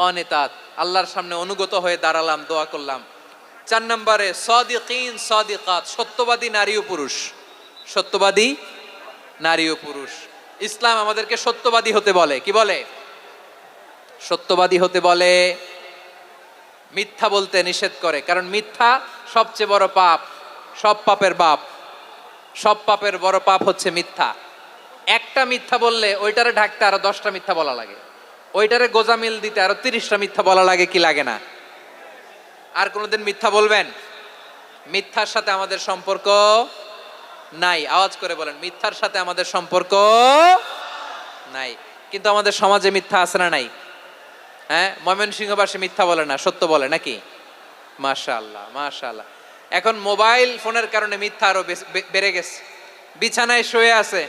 কনিতাত আল্লাহর সামনে অনুগত হয়ে দাঁড়ালাম, দোয়া করলাম। চার নম্বরে, সদিকিন সদিকাত, সত্যবাদী নারী ও পুরুষ। সত্যবাদী নারী ও পুরুষ। ইসলাম আমাদেরকে সত্যবাদী হতে বলে। কি বলে? সত্যবাদী হতে বলে, মিথ্যা বলতে নিষেধ করে। কারণ মিথ্যা সবচেয়ে বড় পাপ, সব পাপের বাপ। সব পাপের বড় পাপ হচ্ছে মিথ্যা। একটা মিথ্যা বললে ওইটারে ঢাকতে আরও দশটা মিথ্যা বলা লাগে। ওইটারে গোজামিল দিতে আরও তিরিশটা মিথ্যা বলা লাগে কি লাগে না? আর কোনোদিন মিথ্যা বলবেন? মিথ্যার সাথে আমাদের সম্পর্ক নাই। আওয়াজ করে বলেন, মিথ্যার সাথে আমাদের সম্পর্ক নাই। কিন্তু আমাদের সমাজে মিথ্যা আছে না নাই? হ্যাঁ? ময়মনসিংহবাসী মিথ্যা বলে না, সত্য বলে নাকি? মাশাআল্লাহ মাশাআল্লাহ। এখন মোবাইল ফোনের কারণে মিথ্যা আরও বেড়ে গেছে। বিছানায় শুয়ে আছে।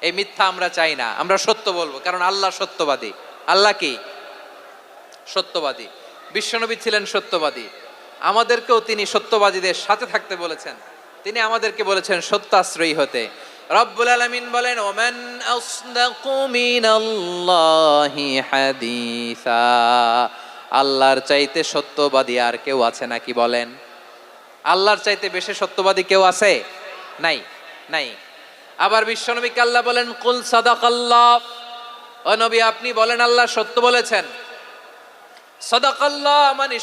এই মিথ্যা আমরা চাই না, আমরা সত্য বলব, কারণ আল্লাহ সত্যবাদী। আল্লাহ কি? সত্যবাদী। বিশ্বনবী ছিলেন সত্যবাদী। আমাদেরকেও তিনি সত্যবাদীদের সাথে থাকতে বলেছেন। তিনি আমাদেরকে বলেছেন সত্যাশ্রয়ী হতে। রব্বুল আলামিন বলেন, ওমান আল্লাহর চাইতে সত্যবাদী আর কেউ আছে নাকি বলেন? আল্লাহর চাইতে বেশি সত্যবাদী কেউ আছে? নাই নাই। আবার বিশ্বনবীকে আল্লাহ বলেন, কুল সাদাকাল্লাহ। ও নবী, আপনি বলেন, আল্লাহ সত্য বলেছেন। সাদাকাল্লাহ মানে